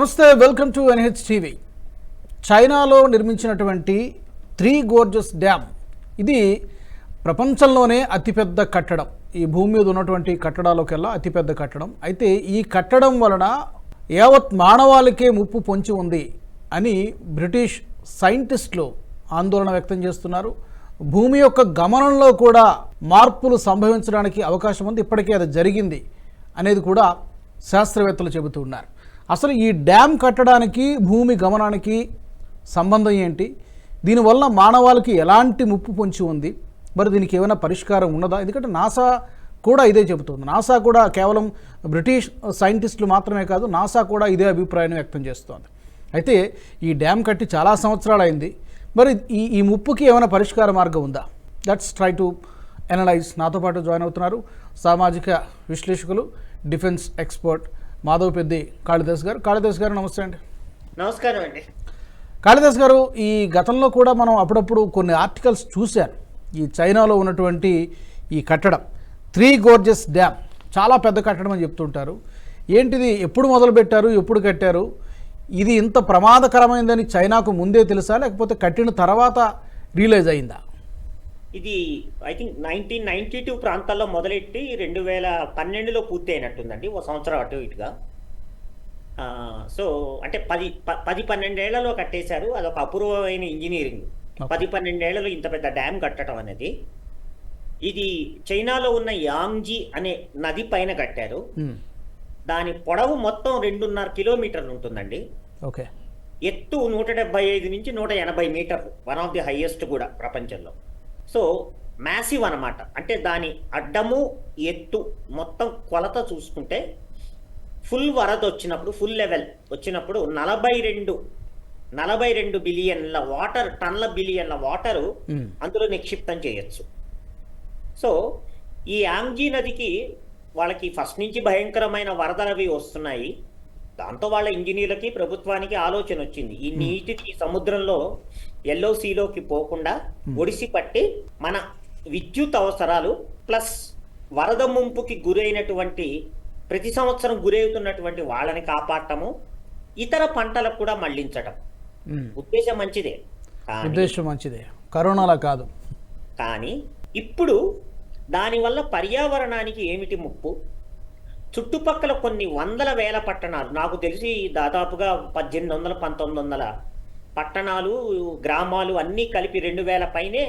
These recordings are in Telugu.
నమస్తే వెల్కమ్ టు ఎన్హెచ్ టీవీ చైనాలో నిర్మించినటువంటి త్రీ గోర్జస్ డ్యామ్ ఇది ప్రపంచంలోనే అతిపెద్ద కట్టడం. ఈ భూమి మీద ఉన్నటువంటి కట్టడాలకెల్లా అతిపెద్ద కట్టడం. అయితే ఈ కట్టడం వలన యావత్ మానవాళికే ముప్పు పొంచి ఉంది అని బ్రిటిష్ సైంటిస్టులు ఆందోళన వ్యక్తం చేస్తున్నారు. భూమి యొక్క గమనంలో కూడా మార్పులు సంభవించడానికి అవకాశం ఉంది. ఇప్పటికే అది జరిగింది అనేది కూడా శాస్త్రవేత్తలు చెబుతూ ఉన్నారు. అసలు ఈ డ్యామ్ కట్టడానికి భూమి గమనానికి సంబంధం ఏంటి? దీనివల్ల మానవాళికి ఎలాంటి ముప్పు పొంచి ఉంది? మరి దీనికి ఏమైనా పరిష్కారం ఉన్నదా? ఎందుకంటే నాసా కూడా ఇదే చెబుతుంది. నాసా కూడా కేవలం బ్రిటిష్ సైంటిస్టులు మాత్రమే కాదు నాసా కూడా ఇదే అభిప్రాయం వ్యక్తం చేస్తోంది. అయితే ఈ డ్యామ్ కట్టి చాలా సంవత్సరాలు అయింది మరి ఈ ఈ ముప్పుకి ఏమైనా పరిష్కార మార్గం ఉందా? దట్స్ ట్రై టు ఎనలైజ్ నాతో పాటు జాయిన్ అవుతున్నారు సామాజిక విశ్లేషకులు డిఫెన్స్ ఎక్స్పర్ట్ మాధవ్ పెద్ది కాళిదాస్ గారు. కాళిదాస్ గారు నమస్తే అండి. నమస్కారం అండి. కాళిదాస్ గారు ఈ గతంలో కూడా మనం అప్పుడప్పుడు కొన్ని ఆర్టికల్స్ చూశాను. ఈ చైనాలో ఉన్నటువంటి ఈ కట్టడం త్రీ గోర్జెస్ డ్యామ్ చాలా పెద్ద కట్టడం అని చెప్తుంటారు. ఏంటిది? ఎప్పుడు మొదలుపెట్టారు? ఎప్పుడు కట్టారు? ఇది ఇంత ప్రమాదకరమైందని చైనాకు ముందే తెలుసా? లేకపోతే కట్టిన తర్వాత రియలైజ్ అయిందా? ఇది I think nineteen ninety two ప్రాంతాల్లో మొదలెట్టి రెండు వేల పన్నెండులో పూర్తి అయినట్టుందండి ఒక సంవత్సరం అటు ఇటుగా. సో అంటే పది ప- పది పన్నెండేళ్ళలో కట్టేశారు అదొక అపూర్వమైన ఇంజనీరింగ్. పది పన్నెండేళ్ళలో ఇంత పెద్ద డ్యామ్ కట్టడం అనేది. ఇది చైనాలో ఉన్న యాంగ్జీ అనే నది పైన కట్టారు. దాని పొడవు మొత్తం రెండున్నర కిలోమీటర్లు ఉంటుందండి. ఓకే. ఎత్తు నూట డెబ్బై ఐదు నుంచి నూట ఎనభై మీటర్లు వన్ ఆఫ్ ది హైయెస్ట్ కూడా ప్రపంచంలో. సో మ్యాసివ్ అన్నమాట. అంటే దాని అడ్డము ఎత్తు మొత్తం కొలత చూసుకుంటే ఫుల్ వరద వచ్చినప్పుడు ఫుల్ లెవెల్ వచ్చినప్పుడు నలభై రెండు నలభై రెండు బిలియన్ల వాటర్ టన్ల బిలియన్ల వాటరు. అందులో నిక్షిప్తం చేయొచ్చు. సో ఈ యాంగ్జీ నదికి వాళ్ళకి ఫస్ట్ నుంచి భయంకరమైన వరదలు అవి వస్తున్నాయి. దాంతో వాళ్ళ ఇంజనీర్లకి ప్రభుత్వానికి ఆలోచన వచ్చింది. ఈ నీటిని సముద్రంలో ఎల్లో సీలోకి పోకుండా ఒడిసి పట్టి మన విద్యుత్ అవసరాలు ప్లస్ వరద ముంపుకి గురైనటువంటి ప్రతి సంవత్సరం గురవుతున్నటువంటి వాళ్ళని కాపాడటము ఇతర పంటలకు కూడా మళ్ళించటం. ఉద్దేశం మంచిదే. ఉద్దేశం మంచిదే. కరోనాలా కాదు. కానీ ఇప్పుడు దానివల్ల పర్యావరణానికి ఏమిటి ముప్పు? చుట్టుపక్కల కొన్ని వందల వేల పట్టణాలు నాకు తెలిసి దాదాపుగా పద్దెనిమిది వందల పంతొమ్మిది వందల పట్టణాలు గ్రామాలు అన్నీ కలిపి రెండు వేల పైనే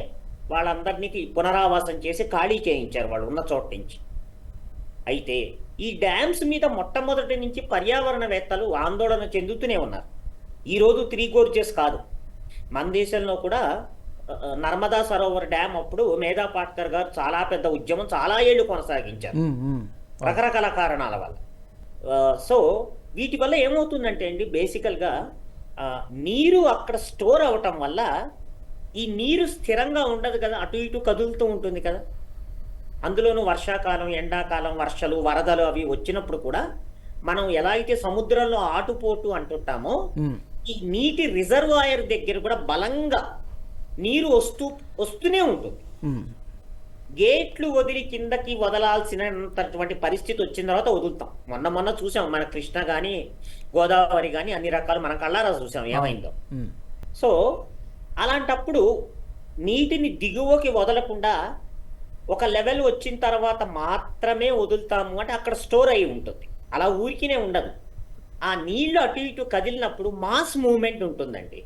వాళ్ళందరినీ పునరావాసం చేసి ఖాళీ చేయించారు వాళ్ళు ఉన్న చోట నుంచి. అయితే ఈ డ్యామ్స్ మీద మొట్టమొదటి నుంచి పర్యావరణవేత్తలు ఆందోళన చెందుతూనే ఉన్నారు. ఈరోజు త్రీ గోర్జెస్ కాదు. మన దేశంలో కూడా నర్మదా సరోవర్ డ్యామ్ అప్పుడు మేధా పాట్కర్ గారు చాలా పెద్ద ఉద్యమం చాలా ఏళ్ళు కొనసాగించారు. రకరకాల కారణాల వల్ల. సో వీటి వల్ల ఏమవుతుందంటే అండి బేసికల్గా నీరు అక్కడ స్టోర్ అవటం వల్ల ఈ నీరు స్థిరంగా ఉండదు కదా అటు ఇటు కదులుతూ ఉంటుంది కదా అందులోనూ వర్షాకాలం ఎండాకాలం వర్షాలు వరదలు అవి వచ్చినప్పుడు కూడా మనం ఎలా అయితే సముద్రంలో ఆటుపోటు అంటుంటామో. ఈ నీటి రిజర్వాయర్ దగ్గర కూడా బలంగా నీరు వస్తూ వస్తూనే ఉంటుంది. గేట్లు వదిలి కిందకి వదలాల్సినటువంటి పరిస్థితి వచ్చిన తర్వాత వదులుతాం. మొన్న మొన్న చూసాం మన కృష్ణ కానీ గోదావరి కానీ అన్ని రకాలు మన కళ్ళారా చూసాం ఏమైందో. సో అలాంటప్పుడు నీటిని దిగువకి వదలకుండా ఒక లెవెల్ వచ్చిన తర్వాత మాత్రమే వదులుతాము అంటే అక్కడ స్టోర్ అయి ఉంటుంది. అలా ఊరికినే ఉండదు. ఆ నీళ్ళు అటు ఇటు కదిలినప్పుడు మాస్ మూవ్మెంట్ ఉంటుందండి.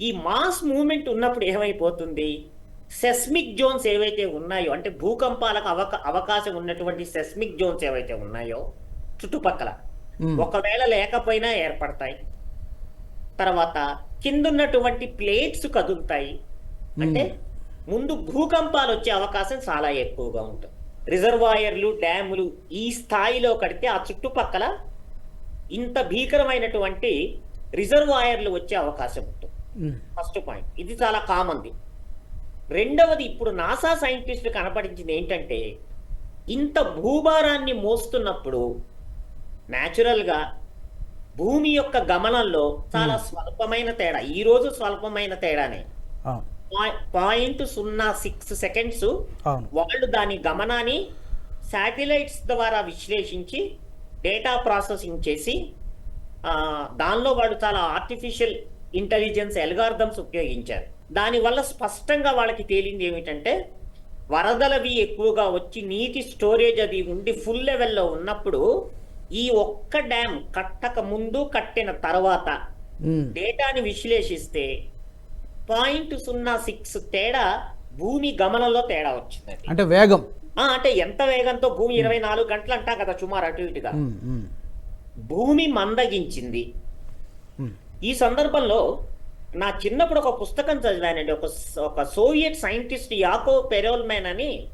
ఈ మాస్ మూవ్మెంట్ ఉన్నప్పుడు ఏమైపోతుంది? సెస్మిక్ జోన్స్ ఏవైతే ఉన్నాయో అంటే భూకంపాలకు అవక అవకాశం ఉన్నటువంటి సెస్మిక్ జోన్స్ ఏవైతే ఉన్నాయో చుట్టుపక్కల. ఒకవేళ లేకపోయినా ఏర్పడతాయి. తర్వాత కిందున్నటువంటి ప్లేట్స్ కదులుతాయి. అంటే ముందు భూకంపాలు వచ్చే అవకాశం చాలా ఎక్కువగా ఉంటుంది. రిజర్వాయర్లు డ్యాములు ఈ స్థాయిలో కడితే ఆ చుట్టుపక్కల ఇంత భీకరమైనటువంటి రిజర్వాయర్లు వచ్చే అవకాశం ఉంటుంది. ఫస్ట్ పాయింట్ ఇది చాలా కామన్ది రెండవది ఇప్పుడు నాసా సైంటిస్టులు కనపడించింది ఏంటంటే ఇంత భూభారాన్ని మోస్తున్నప్పుడు న్యాచురల్గా భూమి యొక్క గమనంలో చాలా స్వల్పమైన తేడా. ఈ రోజు స్వల్పమైన తేడానే. పాయింట్ సున్నా సిక్స్ సెకండ్స్ వాళ్ళు దాని గమనాన్ని శాటిలైట్స్ ద్వారా విశ్లేషించి డేటా ప్రాసెసింగ్ చేసి దానిలో వాళ్ళు చాలా ఆర్టిఫిషియల్ ఇంటెలిజెన్స్ ఎల్గార్థమ్స్ ఉపయోగించారు. దానివల్ల స్పష్టంగా వాళ్ళకి తేలింది ఏమిటంటే వరదలవి ఎక్కువగా వచ్చి నీటి స్టోరేజ్ అది ఉండి ఫుల్ లెవెల్లో ఉన్నప్పుడు ఈ ఒక్క డ్యామ్ కట్టక ముందు కట్టిన తర్వాత డేటాని విశ్లేషిస్తే పాయింట్ సున్నా సిక్స్ తేడా భూమి గమనంలో తేడా వచ్చిందండి. అంటే వేగం. అంటే ఎంత వేగంతో భూమి ఇరవై నాలుగు గంటలు అంటా కదా సుమారు అటు ఇటుగా. భూమి మందగించింది. ఈ సందర్భంలో నా చిన్నప్పుడు ఒక పుస్తకం చదివానండి. ఒక ఒక సోవియట్ సైంటిస్ట్ యాకో పెరోల్మెన్ అని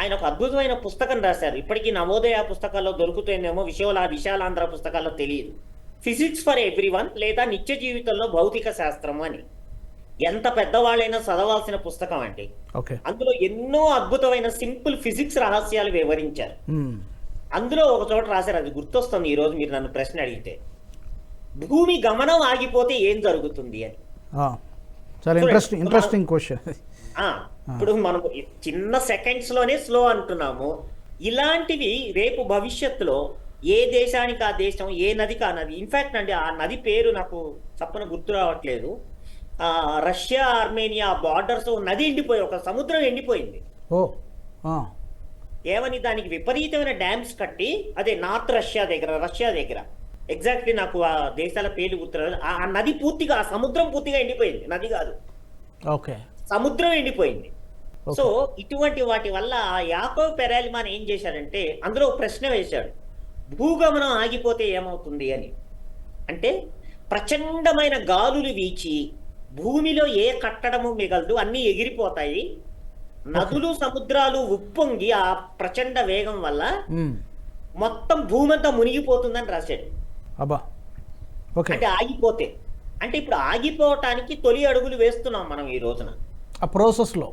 ఆయన ఒక అద్భుతమైన పుస్తకం రాశారు. ఇప్పటికీ నవోదయ పుస్తకాల్లో దొరుకుతుందేమో విశాల విశాలాంధ్ర పుస్తకాల్లో తెలియదు. ఫిజిక్స్ ఫర్ ఎవ్రీవన్ లేదా నిత్య జీవితంలో భౌతిక శాస్త్రం అని. ఎంత పెద్దవాళ్ళైనా చదవాల్సిన పుస్తకం అండి. అందులో ఎన్నో అద్భుతమైన సింపుల్ ఫిజిక్స్ రహస్యాలు వివరించారు. అందులో ఒక చోట రాశారు. అది గుర్తొస్తుంది ఈ రోజు మీరు నన్ను ప్రశ్న అడిగితే. భూమి గమనం ఆగిపోతే ఏం జరుగుతుంది అని. చాలా ఇంట్రెస్టింగ్ ఇంట్రెస్టింగ్ క్వశ్చన్ ఇప్పుడు మనం చిన్న సెకండ్స్లోనే స్లో అంటున్నాము. ఇలాంటివి రేపు భవిష్యత్తులో ఏ దేశానికి ఆ దేశం ఏ నదికి ఆ నది ఇన్ఫాక్ట్ అండి ఆ నది పేరు నాకు తప్పన గుర్తు రావట్లేదు. ఆ రష్యా ఆర్మేనియా బార్డర్స్ నది ఎండిపోయి ఒక సముద్రం ఎండిపోయింది. ఓ ఏమని దానికి విపరీతమైన డ్యామ్స్ కట్టి అదే నార్త్ రష్యా దగ్గర రష్యా దగ్గర. ఎగ్జాక్ట్లీ నాకు ఆ దేశాల పేర్లు గుర్తురాదు ఆ నది పూర్తిగా ఆ సముద్రం పూర్తిగా ఎండిపోయింది. నది కాదు. ఓకే. సముద్రం ఎండిపోయింది. సో ఇటువంటి వాటి వల్ల ఆ యాకో పెరాలిమాన్ ఏం చేశాడంటే అందులో ప్రశ్న వేశాడు. భూగమనం ఆగిపోతే ఏమవుతుంది అని. అంటే ప్రచండమైన గాలులు వీచి భూమిలో ఏ కట్టడము మిగలదు అన్నీ ఎగిరిపోతాయి. నదులు సముద్రాలు ఉప్పొంగి ఆ ప్రచండ వేగం వల్ల మొత్తం భూమి అంతా మునిగిపోతుందని రాశాడు. అబ్బా. ఓకే. అంటే ఆగిపోతే. అంటే ఇప్పుడు ఆగిపోవటానికి తొలి అడుగులు వేస్తున్నాం మనం ఈ రోజున. ఆ ప్రాసెస్లో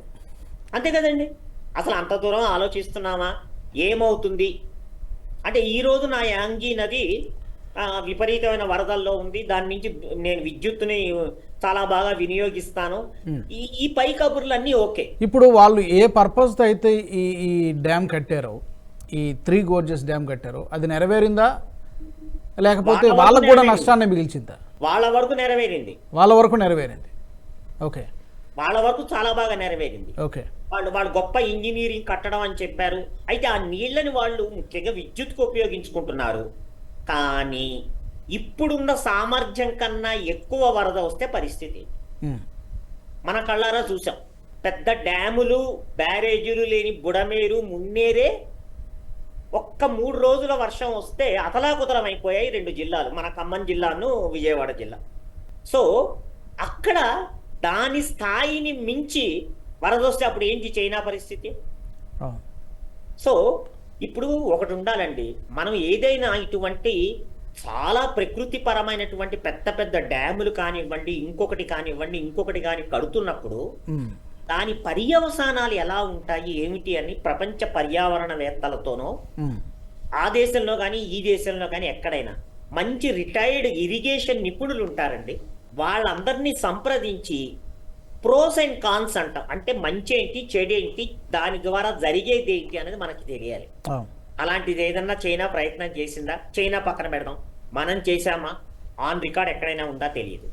అంతే కదండి. అసలు అంత దూరం ఆలోచిస్తున్నామా? ఏమవుతుంది? అంటే ఈ రోజు నా యాంగీ నది విపరీతమైన వరదల్లో ఉంది. దాని నుంచి నేను విద్యుత్తుని చాలా బాగా వినియోగిస్తాను. ఈ ఈ పై కబుర్లన్నీ ఓకే. ఇప్పుడు వాళ్ళు ఏ పర్పస్తో అయితే ఈ ఈ డ్యామ్ కట్టారో ఈ త్రీ గోర్జెస్ డ్యామ్ కట్టారో అది నెరవేరిందా? లేకపోతే వాళ్ళకు కూడా. నష్టాన్ని మిగిల్చిందా? వాళ్ళ వరకు నెరవేరింది. వాళ్ళ వరకు నెరవేరింది. ఓకే. వాళ్ళ వరకు చాలా బాగా నెరవేరింది. ఓకే. వాళ్ళు వాళ్ళు గొప్ప ఇంజనీరింగ్ కట్టడం అని చెప్పారు. అయితే ఆ నీళ్ళని వాళ్ళు ముఖ్యంగా విద్యుత్కు ఉపయోగించుకుంటున్నారు. కానీ ఇప్పుడున్న సామర్థ్యం కన్నా ఎక్కువ వరద వస్తే పరిస్థితి. మన కళ్ళారా చూసాం. పెద్ద డ్యాములు బ్యారేజీలు లేని బుడమేరు మున్నేరే ఒక్క మూడు రోజుల వర్షం వస్తే అతలాకుతలం అయిపోయాయి రెండు జిల్లాలు. మన ఖమ్మం జిల్లాను విజయవాడ జిల్లా. సో అక్కడ దాని స్థాయిని మించి వరద వస్తే అప్పుడు ఏంటి చైనా పరిస్థితి. సో ఇప్పుడు ఒకటి ఉండాలండి. మనం ఏదైనా ఇటువంటి చాలా ప్రకృతి పరమైనటువంటి పెద్ద పెద్ద డ్యాములు కానివ్వండి ఇంకొకటి కానివ్వండి ఇంకొకటి కాని కడుతున్నప్పుడు దాని పర్యవసానాలు ఎలా ఉంటాయి ఏమిటి అని ప్రపంచ పర్యావరణవేత్తలతోనో ఆ దేశంలో కానీ ఈ దేశంలో కానీ ఎక్కడైనా మంచి రిటైర్డ్ ఇరిగేషన్ నిపుణులు ఉంటారండి. వాళ్ళందరినీ సంప్రదించి ప్రోస్ అండ్ కాన్స్ అంటాం. అంటే మంచి ఏంటి చెడేంటి దాని ద్వారా జరిగేది ఏంటి అనేది మనకి తెలియాలి. అలాంటిది ఏదన్నా చైనా ప్రయత్నం చేసిందా? చైనా పక్కన పెడదాం. మనం చేశామా? ఆన్ రికార్డ్ ఎక్కడైనా ఉందా తెలియదు.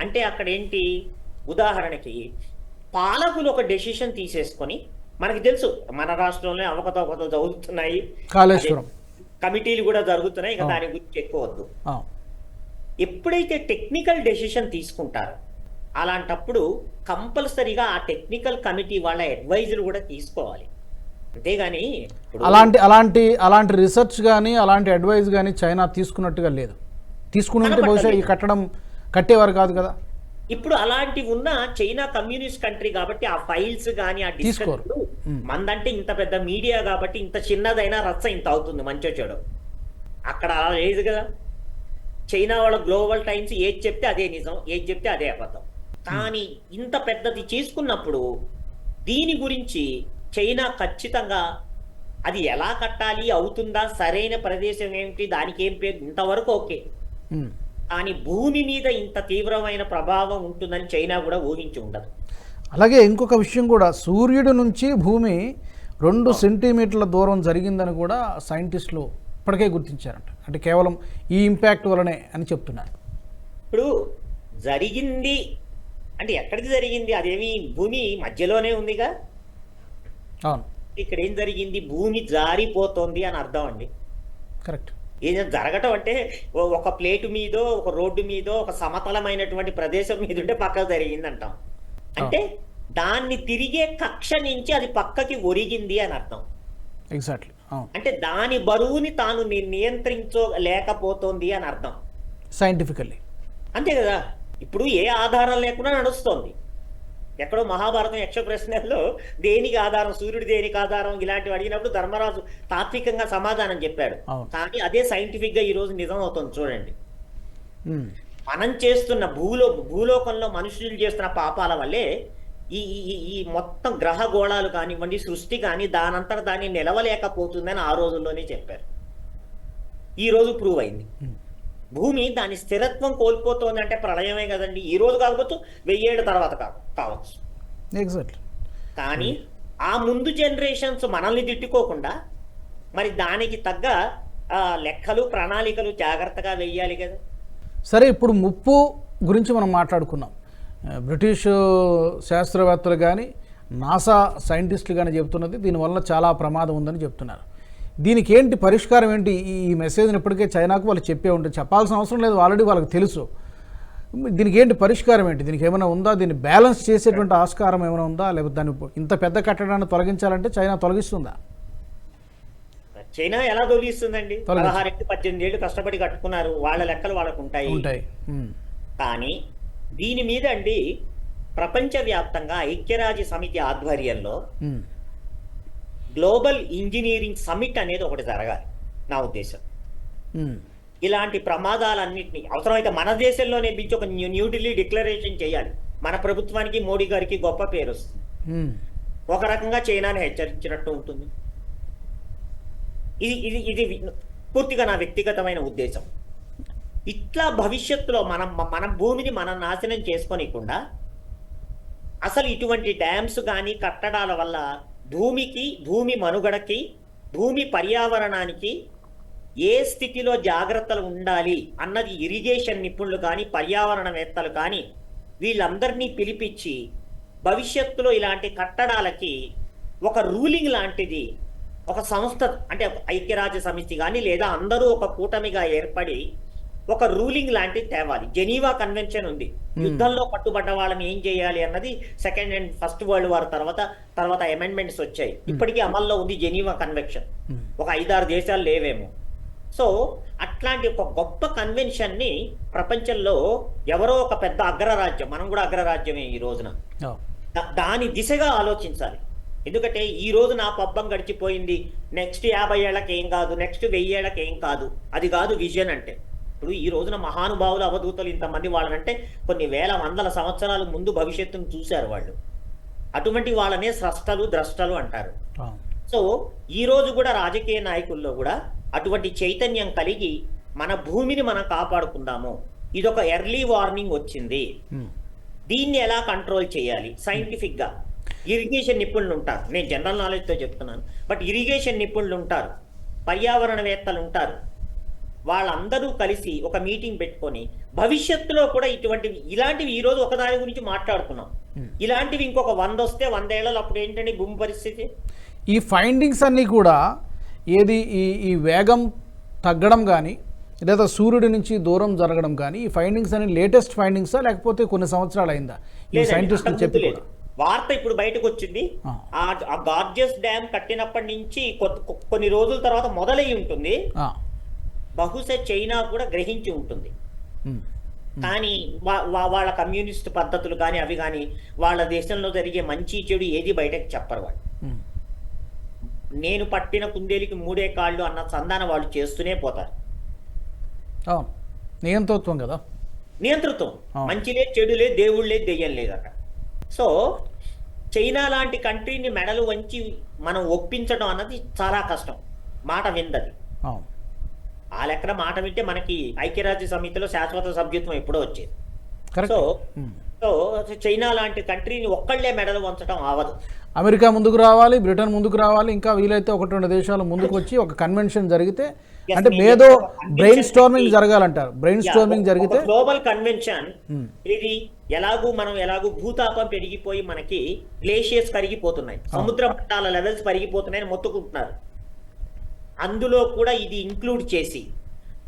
అంటే అక్కడ ఏంటి ఉదాహరణకి పాలకులు ఒక డెసిషన్ తీసేసుకొని మనకి తెలుసు మన రాష్ట్రంలో అవకతవకతలు జరుగుతున్నాయి. కాళేశ్వరం. కమిటీలు కూడా జరుగుతున్నాయి ఇక. దాని గురించి ఎక్కువ వద్దు. ఎప్పుడైతే టెక్నికల్ డెసిషన్ తీసుకుంటారో అలాంటప్పుడు కంపల్సరీగా ఆ టెక్నికల్ కమిటీ వాళ్ళ అడ్వైజులు కూడా తీసుకోవాలి. అంతేగాని అలాంటి అలాంటి అలాంటి రీసెర్చ్ కానీ అలాంటి అడ్వైస్ కానీ చైనా తీసుకున్నట్టుగా లేదు. తీసుకుని ఉంటే బహుశా ఈ కట్టడం కట్టేవారు కాదు కదా. ఇప్పుడు అలాంటివి ఉన్న చైనా కమ్యూనిస్ట్ కంట్రీ కాబట్టి ఆ ఫైల్స్ కానీ ఆ. డిస్కషన్. మందంటే ఇంత పెద్ద మీడియా కాబట్టి ఇంత చిన్నదైనా రచ్చ ఇంత అవుతుంది మంచో చెడు అక్కడ అలా లేదు కదా చైనా వాళ్ళ గ్లోబల్ టైమ్స్ ఏది చెప్తే అదే నిజం ఏది చెప్తే అదే అబద్ధం కానీ ఇంత పెద్దది చేసుకున్నప్పుడు దీని గురించి చైనా ఖచ్చితంగా అది ఎలా కట్టాలి అవుతుందా సరైన ప్రదేశం ఏమిటి దానికి ఏం పేరు ఇంతవరకు ఓకే. కానీ భూమి మీద ఇంత తీవ్రమైన ప్రభావం ఉంటుందని చైనా కూడా ఊహించి ఉండదు. అలాగే ఇంకొక విషయం కూడా సూర్యుడి నుంచి భూమి రెండు సెంటీమీటర్ల దూరం జరిగిందని కూడా సైంటిస్టులు ఇప్పటికే గుర్తించారంట. అంటే కేవలం ఈ ఇంపాక్ట్ వలనే అని చెప్తున్నారు. ఇప్పుడు జరిగింది అంటే ఎక్కడికి జరిగింది? అదేమి భూమి మధ్యలోనే ఉందిగా? అవును. ఇక్కడ ఏం జరిగింది? భూమి జారిపోతోంది అని అర్థం అండి. కరెక్ట్. ఏదో జరగటం అంటే ఒక ప్లేటు మీదో ఒక రోడ్డు మీదో ఒక సమతలమైనటువంటి ప్రదేశం మీద ఉంటే పక్కకు జరిగింది అంటాం అంటే దాన్ని తిరిగే కక్ష నుంచి అది పక్కకి ఒరిగింది అని అర్థం. ఎగ్జాక్ట్లీ అంటే దాని బరువుని తాను నియంత్రించలేకపోతోంది అని అర్థం. సైంటిఫికల్లీ అంతే కదా? ఇప్పుడు ఏ ఆధారం లేకుండా నడుస్తోంది. ఎక్కడో మహాభారతం యక్ష ప్రశ్నల్లో దేనికి ఆధారం సూర్యుడు దేనికి ఆధారం ఇలాంటివి అడిగినప్పుడు ధర్మరాజు తాత్వికంగా సమాధానం చెప్పాడు. కానీ అదే సైంటిఫిక్గా ఈ రోజు నిజం అవుతుంది చూడండి మనం చేస్తున్న భూలో భూలోకంలో మనుషులు చేస్తున్న పాపాల వల్లే ఈ ఈ- ఈ- ఈ మొత్తం గ్రహ గోళాలు కానివ్వండి సృష్టి కానీ దానంతట దాన్ని నిలవలేకపోతుందని ఆ రోజుల్లోనే చెప్పారు. ఈ రోజు ప్రూవ్ అయింది. భూమి దాని స్థిరత్వం కోల్పోతోంది అంటే ప్రళయమే కదండి. ఈ రోజు కాకపోతే వెయ్యేళ్ళ తర్వాత కావచ్చు. ఎగ్జాక్ట్లీ కానీ ఆ ముందు జనరేషన్స్ మనల్ని తిట్టుకోకుండా మరి దానికి తగ్గ ఆ, లెక్కలు ప్రణాళికలు జాగ్రత్తగా వెయ్యాలి కదా. సరే ఇప్పుడు ముప్పు గురించి మనం మాట్లాడుకున్నాం. బ్రిటిష్ శాస్త్రవేత్తలు కానీ నాసా సైంటిస్టులు కానీ చెప్తున్నది దీనివల్ల చాలా ప్రమాదం ఉందని చెప్తున్నారు. దీనికి ఏంటి పరిష్కారం ఏంటి? ఈ మెసేజ్ని ఇప్పటికే చైనాకు వాళ్ళు చెప్పే ఉంటుంది చెప్పాల్సిన అవసరం లేదు ఆల్రెడీ వాళ్ళకి తెలుసు. దీనికి ఏంటి పరిష్కారం ఏంటి? దీనికి ఏమైనా ఉందా? దీన్ని బ్యాలెన్స్ చేసేటువంటి ఆస్కారం ఏమైనా ఉందా? లేకపోతే దాన్ని ఇంత పెద్ద కట్టడాన్ని తొలగించాలంటే చైనా తొలగిస్తుందా? చైనా ఎలా తొలగిస్తుందండి. పదహారు పద్దెనిమిది ఏళ్ళు కష్టపడి కట్టుకున్నారు. వాళ్ళ లెక్కలు వాళ్ళకు ఉంటాయి. ఉంటాయి. కానీ దీని మీద అండి ప్రపంచవ్యాప్తంగా ఐక్యరాజ్య సమితి ఆధ్వర్యంలో. గ్లోబల్ ఇంజనీరింగ్ సమిట్ అనేది ఒకటి జరగాలి నా ఉద్దేశం. ఇలాంటి ప్రమాదాలన్నింటినీ అవసరమైతే మన దేశంలోనే పిలిచి ఒక న్యూ న్యూఢిల్లీ డిక్లరేషన్ చేయాలి. మన ప్రభుత్వానికి మోడీ గారికి గొప్ప పేరు వస్తుంది. ఒక రకంగా చైనాని హెచ్చరించినట్టు ఉంటుంది. ఇది ఇది ఇది పూర్తిగా నా వ్యక్తిగతమైన ఉద్దేశం. ఇట్లా భవిష్యత్తులో మనం మన భూమిని మనం నాశనం చేసుకోనికుండా అసలు ఇటువంటి డ్యామ్స్ కానీ కట్టడాల వల్ల భూమికి భూమి మనుగడకి భూమి పర్యావరణానికి ఏ స్థితిలో జాగ్రత్తలు ఉండాలి అన్నది ఇరిగేషన్ నిపుణులు కానీ పర్యావరణవేత్తలు కానీ వీళ్ళందరినీ పిలిపించి భవిష్యత్తులో ఇలాంటి కట్టడాలకి ఒక రూలింగ్ లాంటిది ఒక సంస్థ అంటే ఐక్యరాజ్య సమితి కానీ లేదా అందరూ ఒక కూటమిగా ఏర్పడి ఒక రూలింగ్ లాంటిది తేవాలి. జెనీవా కన్వెన్షన్ ఉంది. యుద్ధంలో పట్టుబడ్డ వాళ్ళని ఏం చేయాలి అన్నది second and first world war తర్వాత తర్వాత అమెండ్మెంట్స్ వచ్చాయి. ఇప్పటికీ అమల్లో ఉంది జెనీవా కన్వెన్షన్. ఒక ఐదారు దేశాలు లేవేమో. సో అట్లాంటి ఒక గొప్ప కన్వెన్షన్ని ప్రపంచంలో ఎవరో ఒక పెద్ద అగ్రరాజ్యం మనం కూడా అగ్రరాజ్యమే ఈ రోజున. దా- దాని దిశగా ఆలోచించాలి. ఎందుకంటే ఈ రోజు నా పబ్బం గడిచిపోయింది. నెక్స్ట్ యాభై ఏళ్ళకి ఏం కాదు నెక్స్ట్ వెయ్యి ఏళ్ళకి ఏం కాదు. అది కాదు విజన్ అంటే. ఇప్పుడు ఈ రోజున మహానుభావులు అవధూతలు ఇంతమంది వాళ్ళనంటే కొన్ని వేల వందల సంవత్సరాల ముందు భవిష్యత్తును చూశారు వాళ్ళు. అటువంటి వాళ్ళనే స్రష్టలు ద్రష్టలు అంటారు. సో ఈ రోజు కూడా రాజకీయ నాయకుల్లో కూడా అటువంటి చైతన్యం కలిగి మన భూమిని మనం కాపాడుకుందాము. ఇదొక ఎర్లీ వార్నింగ్ వచ్చింది. దీన్ని ఎలా కంట్రోల్ చేయాలి? సైంటిఫిక్గా ఇరిగేషన్ నిపుణులు ఉంటారు. నేను జనరల్ నాలెడ్జ్తో చెప్తున్నాను. బట్ ఇరిగేషన్ నిపుణులు ఉంటారు. పర్యావరణవేత్తలు ఉంటారు. వాళ్ళందరూ కలిసి ఒక మీటింగ్ పెట్టుకొని భవిష్యత్తులో కూడా ఇటువంటివి ఇలాంటివి ఈ రోజు ఒకదాని గురించి మాట్లాడుకున్నాం. ఇలాంటివి ఇంకొక వంద వస్తే వందేళ్ళలో అప్పుడు ఏంటండి భూమి పరిస్థితి? ఈ ఫైండింగ్స్ అన్నీ కూడా ఏది ఈ ఈ వేగం తగ్గడం కానీ లేదా సూర్యుడి నుంచి దూరం జరగడం కానీ ఈ ఫైండింగ్స్ అని లేటెస్ట్ ఫైండింగ్సా లేకపోతే కొన్ని సంవత్సరాలు అయిందా? ఈ సైంటిస్టులు అంతకు చెప్పి. వార్త ఇప్పుడు బయటకు వచ్చింది ఆ. గార్జియస్ డ్యామ్ కట్టినప్పటి నుంచి కొన్ని రోజుల తర్వాత మొదలై ఉంటుంది. బహుశా చైనా కూడా గ్రహించి ఉంటుంది. కానీ వాళ్ళ కమ్యూనిస్ట్ పద్ధతులు కానీ అవి కానీ వాళ్ళ దేశంలో జరిగే మంచి చెడు ఏది బయటకు చెప్పరు వాళ్ళు. నేను పట్టిన కుందేలికి మూడే కాళ్ళు అన్న సంధాన వాళ్ళు చేస్తూనే పోతారు. నియంతృత్వం కదా? నియంతృత్వం. మంచి లేదు చెడు లేదు దేవుడు లేదు దెయ్యం లేదు అక్కడ. సో చైనా లాంటి కంట్రీని మెడలు వంచి మనం ఒప్పించడం అన్నది చాలా కష్టం. మాట విందది. ఆ లెక్కన మాట వింటే మనకి ఐక్యరాజ్య సమితిలో శాశ్వత సభ్యత్వం ఎప్పుడో వచ్చేది. సో ఉమ్. సో చైనా లాంటి కంట్రీని ఒక్కళ్ళే మెడలు వంచడం అవదు అమెరికా ముందుకు రావాలి బ్రిటన్ ముందుకు రావాలి ఇంకా వీలైతే ఒకటి రెండు దేశాలు ముందుకు వచ్చి ఒక కన్వెన్షన్ జరిగితే అంటే మేదో బ్రెయిన్ స్టార్మింగ్ జరగాలంటారు. బ్రెయిన్ స్టార్మింగ్ జరిగితే గ్లోబల్ కన్వెన్షన్ ఇది ఎలాగూ మనం ఎలాగూ భూతాపం పెరిగిపోయి మనకి గ్లేషియర్స్ కరిగిపోతున్నాయి. సముద్ర మట్టాల లెవెల్స్ పెరిగిపోతున్నాయని మొత్తుకుంటున్నారు. అందులో కూడా ఇది ఇంక్లూడ్ చేసి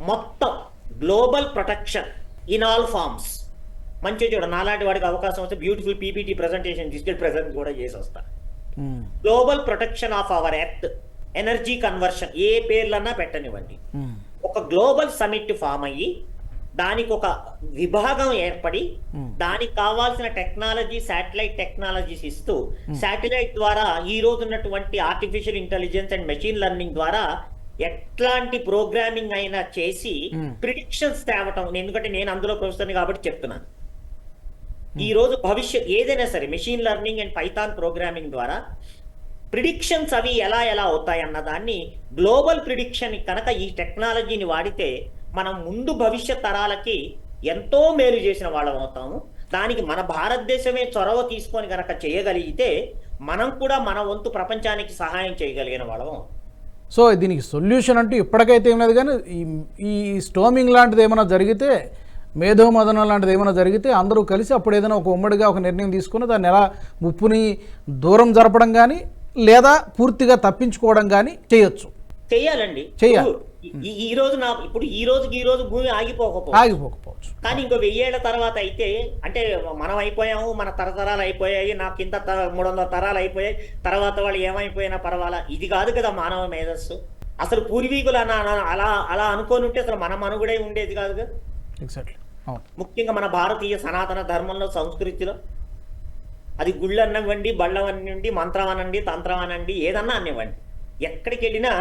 మొత్తం global protection in all forms మంచిగా చూడ నాలాంటి వాడికి అవకాశం వస్తే beautiful PPT presentation digital present కూడా చేసి వస్తా. Global protection of our earth energy conversion ఏ పేర్లన్నా పెట్టనివ్వండి. ఉమ్, ఒక గ్లోబల్ సమిట్ ఫామ్ అయ్యి దానికి ఒక విభాగం ఏర్పడి దానికి కావాల్సిన టెక్నాలజీ శాటిలైట్ టెక్నాలజీస్ ఇస్తూ శాటిలైట్ ద్వారా ఈ రోజు ఉన్నటువంటి artificial intelligence and machine learning ద్వారా ఎట్లాంటి ప్రోగ్రామింగ్ అయినా చేసి. ప్రిడిక్షన్స్ తేవటం. ఎందుకంటే నేను అందులో ప్రొఫెసర్ని కాబట్టి చెప్తున్నాను. ఈ రోజు భవిష్యత్ ఏదైనా సరే machine learning and Python programming ద్వారా ప్రిడిక్షన్స్ అవి ఎలా ఎలా అవుతాయి అన్న దాన్ని గ్లోబల్ ప్రిడిక్షన్ కనుక ఈ టెక్నాలజీని వాడితే మనం ముందు భవిష్యత్ తరాలకి ఎంతో మేలు చేసిన వాళ్ళం అవుతాము దానికి మన భారతదేశమే చొరవ తీసుకొని గనక చేయగలిగితే మనం కూడా మన వంతు ప్రపంచానికి సహాయం చేయగలిగిన వాళ్ళం. సో దీనికి సొల్యూషన్ అంటూ ఇప్పటికైతే ఏం లేదు కానీ ఈ ఈ స్టోమింగ్ లాంటిది ఏమైనా జరిగితే మేధో మదనం లాంటిది ఏమైనా జరిగితే అందరూ కలిసి అప్పుడు ఏదైనా ఒక ఉమ్మడిగా ఒక నిర్ణయం తీసుకుని దాన్ని ఎలా ముప్పుని దూరం జరపడం కానీ లేదా పూర్తిగా తప్పించుకోవడం కానీ చేయొచ్చు చెయ్యాలండి చెయ్యాలి. ఈ- ఈ రోజు నా ఇప్పుడు ఈ రోజుకి ఈ రోజు భూమి ఆగిపోకపోవచ్చు. ఆగిపోకపోవచ్చు. కానీ ఇంకో వెయ్యేళ్ళ తర్వాత అయితే అంటే మనం అయిపోయాము మన తరతరాలు అయిపోయాయి నాకు ఇంత త- మూడు వందల తరాలు అయిపోయాయి తర్వాత వాళ్ళు ఏమైపోయినా పర్వాలా? ఇది కాదు కదా మానవ మేధస్సు. అసలు పూర్వీకులు అలా అలా అనుకోని ఉంటే అసలు మన మనుగడే ఉండేది కాదుగా ఎగ్జాక్ట్లీ ముఖ్యంగా మన భారతీయ సనాతన ధర్మంలో సంస్కృతిలో. అది గుళ్ళు అన్నవ్వండి బళ్ళం అనివ్వండి మంత్రం అనండి తంత్రం అనండి ఏదన్నా అనివ్వండి ఎక్కడికి వెళ్ళినా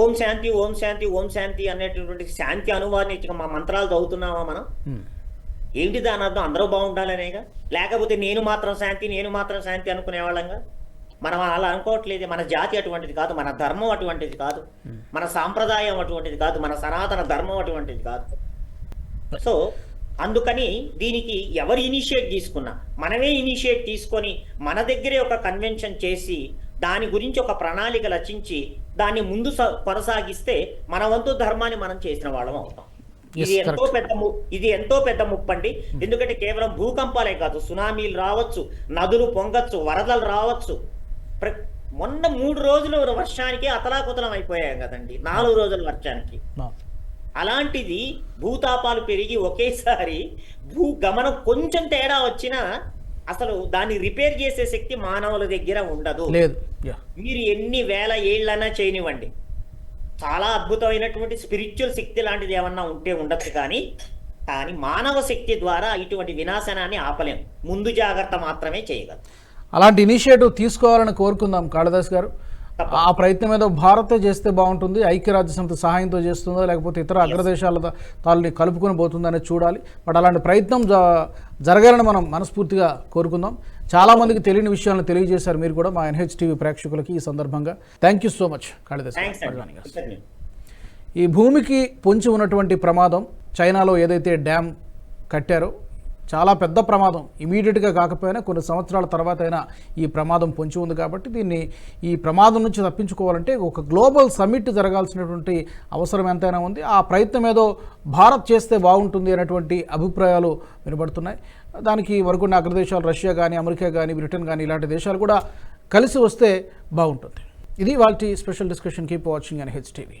ఓం శాంతి ఓం శాంతి ఓం శాంతి అనేటటువంటి శాంతి అనువాదించి ఇక మా మంత్రాలు చదువుతున్నామా మనం. ఏంటి దాని అర్థం? అందరూ బాగుండాలనేగా? లేకపోతే నేను మాత్రం శాంతి నేను మాత్రం శాంతి అనుకునేవాళ్ళంగా? మనం అలా అనుకోవట్లేదు. మన జాతి అటువంటిది కాదు మన ధర్మం అటువంటిది కాదు మన సాంప్రదాయం అటువంటిది కాదు మన సనాతన ధర్మం అటువంటిది కాదు. సో అందుకని దీనికి ఎవరు ఇనిషియేట్ తీసుకున్నా? మనమే ఇనిషియేట్ తీసుకొని మన దగ్గరే ఒక కన్వెన్షన్ చేసి దాని గురించి ఒక ప్రణాళిక రచించి దాన్ని ముందు కొనసాగిస్తే మన వంతు ధర్మాన్ని మనం చేసిన వాళ్ళం అవుతాం. ఇది ఎంతో. పెద్ద ఇది ఎంతో పెద్ద ముప్పండి. ఎందుకంటే కేవలం భూకంపాలే కాదు సునామీలు రావచ్చు నదులు పొంగచ్చు వరదలు రావచ్చు. ప్ర- మొన్న మూడు రోజులు వర్షానికి అతలాకుతలం అయిపోయాయి కదండి. నాలుగు రోజుల వర్షానికి. అవును. అలాంటిది భూతాపాలు పెరిగి ఒకేసారి భూ గమనం కొంచెం తేడా వచ్చినా అసలు దాన్ని రిపేర్ చేసే శక్తి మానవుల దగ్గర ఉండదు. లేదు. మీరు ఎన్ని వేల ఏళ్ళైనా చేయనివ్వండి. చాలా అద్భుతమైనటువంటి స్పిరిచువల్ శక్తి లాంటిది ఏమన్నా ఉంటే ఉండొచ్చు కానీ కానీ మానవ శక్తి ద్వారా ఇటువంటి వినాశనాన్ని ఆపలేం. ముందు జాగ్రత్త మాత్రమే చేయగలం. అలాంటి ఇనిషియేటివ్ తీసుకోవాలని కోరుకుందాం కాళిదాస్ గారు. ఆ ప్రయత్నం ఏదో భారతే చేస్తే బాగుంటుంది ఐక్యరాజ్య సమితి సహాయంతో చేస్తుందో లేకపోతే ఇతర అగ్రదేశాల తాళ్ళని కలుపుకొని పోతుందనేది చూడాలి. బట్ అలాంటి ప్రయత్నం జ జరగాలని మనం మనస్ఫూర్తిగా కోరుకుందాం. చాలా మందికి తెలియని విషయాలను తెలియజేశారు మీరు కూడా మా ఎన్హెచ్ టీవీ ప్రేక్షకులకి ఈ సందర్భంగా. Thank you so much Kalidas ఈ భూమికి పొంచి ఉన్నటువంటి ప్రమాదం చైనాలో ఏదైతే డ్యామ్ కట్టారో చాలా పెద్ద ప్రమాదం. ఇమీడియట్గా కాకపోయినా కొన్ని సంవత్సరాల తర్వాత అయినా ఈ ప్రమాదం పొంచి ఉంది కాబట్టి దీన్ని ఈ ప్రమాదం నుంచి తప్పించుకోవాలంటే ఒక గ్లోబల్ సమ్మిట్ జరగాల్సినటువంటి అవసరం ఎంతైనా ఉంది. ఆ ప్రయత్నం ఏదో భారత్ చేస్తే బాగుంటుంది అనేటువంటి అభిప్రాయాలు వినబడుతున్నాయి. దానికి వరకున్న అగ్రదేశాలు రష్యా కానీ అమెరికా కానీ బ్రిటన్ కానీ ఇలాంటి దేశాలు కూడా కలిసి వస్తే బాగుంటుంది. ఇది వాళ్ళ స్పెషల్ డిస్కషన్ కీప్ వాచింగ్ అని హెచ్టీవీ